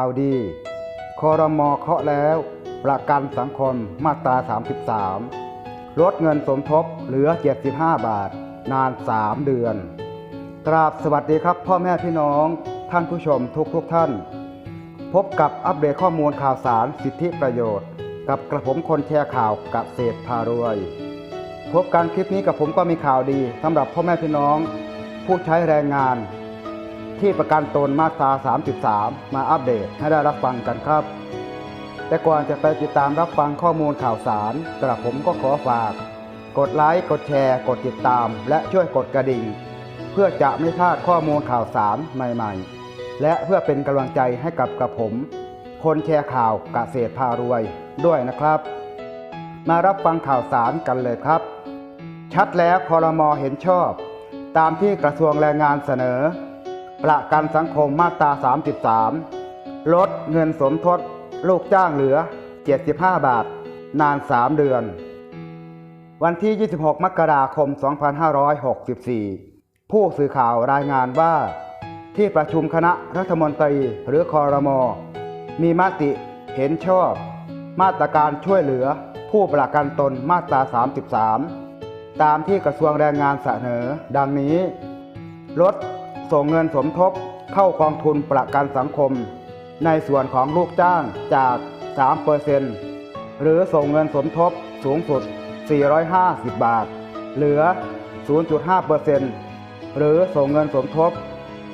าวดีคอรมอเคาะแล้ว ประกันสังคมมาตรา 33 ลดเงินสมทบเหลือ 75 บาท นาน 3 เดือนกราบสวัสดีครับ พ่อแม่พี่น้อง ท่านผู้ชมทุกทุกท่าน พบกับอัปเดตข้อมูลข่าวสารสิทธิประโยชน์ กับกระผมคนแชร์ข่าวกเกษตรพารวย พบกันคลิปนี้กับผมก็มีข่าวดีสำหรับพ่อแม่พี่น้อง ผู้ใช้แรงงาน ที่ประกันตนมาตรา33 มาอัปเดตให้ได้รับฟังกันครับ แต่ก่อนจะไปติดตามรับฟังข้อมูลข่าวสาร กระผมก็ขอฝาก กดไลค์ กดแชร์ กดติดตาม และช่วยกดกระดิ่ง เพื่อจะไม่พลาดข้อมูลข่าวสารใหม่ๆ และเพื่อเป็นกำลังใจให้กับกระผม คนแชร์ข่าวกเกษตรพารวยด้วยนะครับ มารับฟังข่าวสารกันเลยครับ ชัดแล้วคอรมอเห็นชอบ ตามที่กระทรวงแรงงานเสนอ ประกันสังคมมาตรา 33 ลดเงินสมทบลูกจ้างเหลือ 75 บาท นาน 3 เดือน วันที่ 26 มกราคม 2564 ผู้สื่อข่าวรายงานว่า ที่ประชุมคณะรัฐมนตรีหรือคอรมอมีมติเห็นชอบ มาตรการช่วยเหลือผู้ประกันตนมาตรา 33 ตามที่กระทรวงแรงงานเสนอ ดังนี้ ลด ส่งเงินสมทบเข้ากองทุนประกันสังคม ในส่วนของลูกจ้างจาก 3%หรือส่งเงินสมทบสูงสุด 450 บาท เหลือ 0.5%หรือส่งเงินสมทบ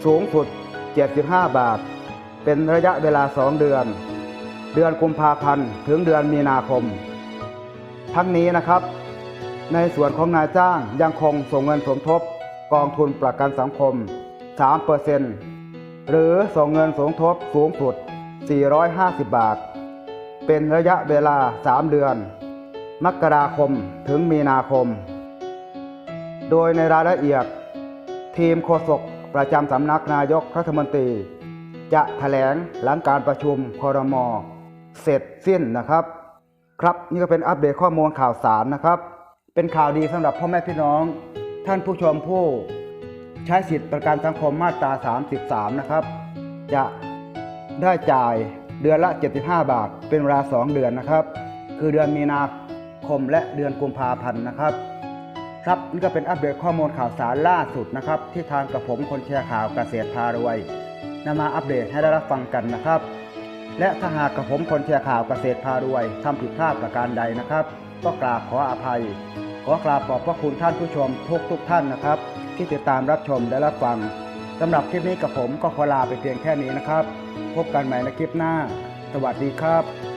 สูงสุด 75 บาท เป็นระยะเวลา 2 เดือน เดือนกุมภาพันธ์ถึงเดือนมีนาคม ทั้งนี้นะครับ ในส่วนของนายจ้างยังคงส่งเงินสมทบกองทุนประกันสังคม 3%หรือส่งเงินสมทบสูงสุด 450 บาท เป็นระยะเวลา 3 เดือน มกราคมถึงมีนาคม โดยในรายละเอียด ทีมโฆษกประจำสำนักนายกรัฐมนตรี จะแถลงหลังการประชุมคอรมอเสร็จสิ้นนะครับ ครับนี่ก็เป็นอัปเดตข้อมูลข่าวสารนะครับ เป็นข่าวดีสำหรับพ่อแม่พี่น้อง ท่านผู้ชมผู้ ใช้สิทธิประกันสังคมมาตรา 33 นะครับ จะได้จ่ายเดือนละ 75 บาท เป็นเวลา 2 เดือนนะครับ คือเดือนมีนาคมและเดือนกุมภาพันธ์นะครับ ครับนี่ก็เป็นอัปเดตข้อมูลข่าวสารล่าสุดนะครับ ที่ทางกับผมคนแชร์ข่าวเกษตรพารวยนำมาอัปเดตให้ได้รับฟังกันนะครับ และถ้าหากกับผมคนแชร์ข่าวเกษตรพารวยทำผิดพลาดประการใดนะครับ ก็กราบขออภัย ขอกราบขอบพระคุณท่านผู้ชมทุกทุกท่านนะครับ ที่ติดตามรับชมและรับฟังสำหรับคลิปนี้กับผมก็ขอลาไปเพียงแค่นี้นะครับ พบกันใหม่ในคลิปหน้า สวัสดีครับ